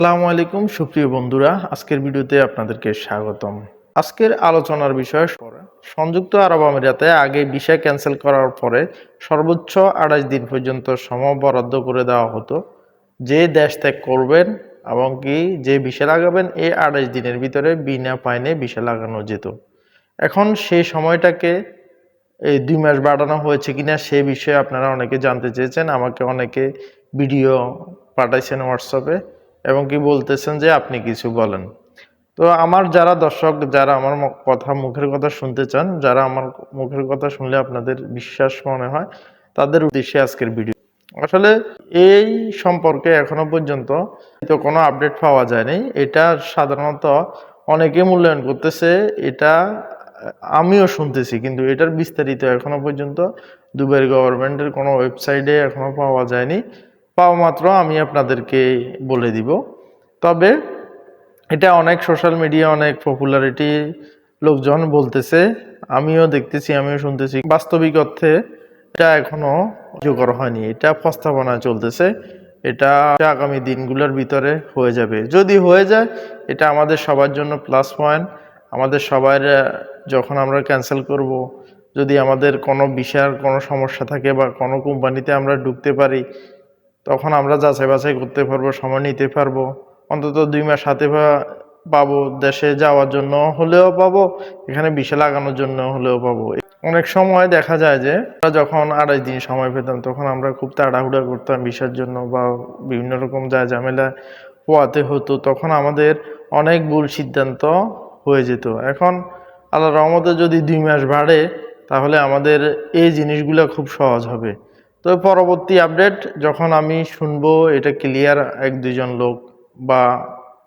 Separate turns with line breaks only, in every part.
আসসালামু আলাইকুম, সুপ্রিয় বন্ধুরা। আজকের ভিডিওতে আপনাদেরকে স্বাগতম। আজকের আলোচনার বিষয় সংযুক্ত আরব আমিরাতে আগে ভিসা ক্যান্সেল করার পরে সর্বোচ্চ আড়াইশ দিন পর্যন্ত সময় বরাদ্দ করে দেওয়া হতো। যে দেশ ত্যাগ করবেন এবং কি যে ভিসা লাগাবেন এই আড়াইশ দিনের ভিতরে বিনা পাইনে ভিসা লাগানো যেত। এখন সেই সময়টাকে এই দুই মাস বাড়ানো হয়েছে কিনা সে বিষয়ে আপনারা অনেকে জানতে চেয়েছেন। আমাকে অনেকে ভিডিও পাঠাইছেন হোয়াটসঅ্যাপে। এবং কি বলতেছেন যে আপনি কিছু বলেন। তো আমার যারা দর্শক, যারা আমার কথা, মুখের কথা শুনতে চান, যারা আমার মুখের কথা শুনলে আপনাদের বিশ্বাস মনে হয়, তাদের উদ্দেশ্যে আজকের ভিডিও। আসলে এই সম্পর্কে এখনও পর্যন্ত তো কোনো আপডেট পাওয়া যায়নি। এটা সাধারণত অনেকে মূল্যায়ন করতেছে, এটা আমিও শুনতেছি, কিন্তু এটার বিস্তারিত এখনও পর্যন্ত দুবাই গভর্নমেন্টের কোনো ওয়েবসাইটে এখনও পাওয়া যায়নি। পাওয়া মাত্র আমি আপনাদেরকে বলে দিব। তবে এটা অনেক সোশ্যাল মিডিয়া অনেক পপুলারিটি লোকজন বলতেছে, আমিও দেখতেছি, আমিও শুনতেছি। বাস্তবিক অর্থে এটা এখনও কার্যকর হয়নি, এটা প্রস্তাবনা চলতেছে। এটা আগামী দিনগুলোর ভিতরে হয়ে যাবে। যদি হয়ে যায়, এটা আমাদের সবার জন্য প্লাস পয়েন্ট আমাদের সবার যখন আমরা ক্যান্সেল করব, যদি আমাদের কোনো বিষয়ের কোনো সমস্যা থাকে বা কোনো কোম্পানিতে আমরা ঢুকতে পারি তখন আমরা যাচাই বাছাই করতে পারব, সময় নিতে পারব। অন্তত দুই মাস হাতে পাবো, দেশে যাওয়ার জন্য হলেও পাবো, এখানে বিষে লাগানোর জন্য হলেও পাবো। অনেক সময় দেখা যায় যে, আমরা যখন আড়াই দিন সময় পেতাম, তখন আমরা খুব তাড়াহুড়া করতাম বিষের জন্য বা বিভিন্ন রকম যা ঝামেলা পোয়াতে হতো, তখন আমাদের অনেক ভুল সিদ্ধান্ত হয়ে যেত। এখন আল্লাহ রহমতে যদি দুই মাস বাড়ে, তাহলে আমাদের এই জিনিসগুলো খুব সহজ হবে। তো পরবর্তী আপডেট যখন আমি শুনব, এটা ক্লিয়ার এক দুজন লোক বা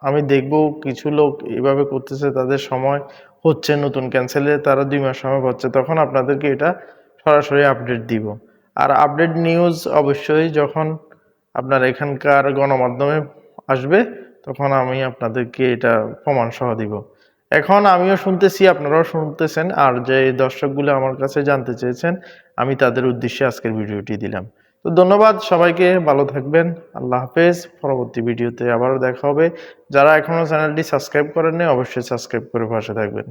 আমি দেখব কিছু লোক এভাবে করতেছে, তাদের সময় হচ্ছে নতুন ক্যান্সেলে তারা দুই মাস সময় পাচ্ছে, তখন আপনাদেরকে এটা সরাসরি আপডেট দিব। আর আপডেট নিউজ অবশ্যই যখন আপনার এখানকার গণমাধ্যমে আসবে, তখন আমি আপনাদেরকে এটা প্রমাণ সহ দিব। এখন আমিও শুনতেছি, আপনারাও শুনতেছেন। আর যে দর্শকগুলো আমার কাছে জানতে চেয়েছেন, আমি তাদের উদ্দেশ্যে আজকের ভিডিওটি দিলাম। তো ধন্যবাদ, সবাইকে ভালো থাকবেন, আল্লাহ হাফেজ। পরবর্তী ভিডিওতে আবারও দেখা হবে। যারা এখনও চ্যানেলটি সাবস্ক্রাইব করেননি, অবশ্যই সাবস্ক্রাইব করে পাশে থাকবেন।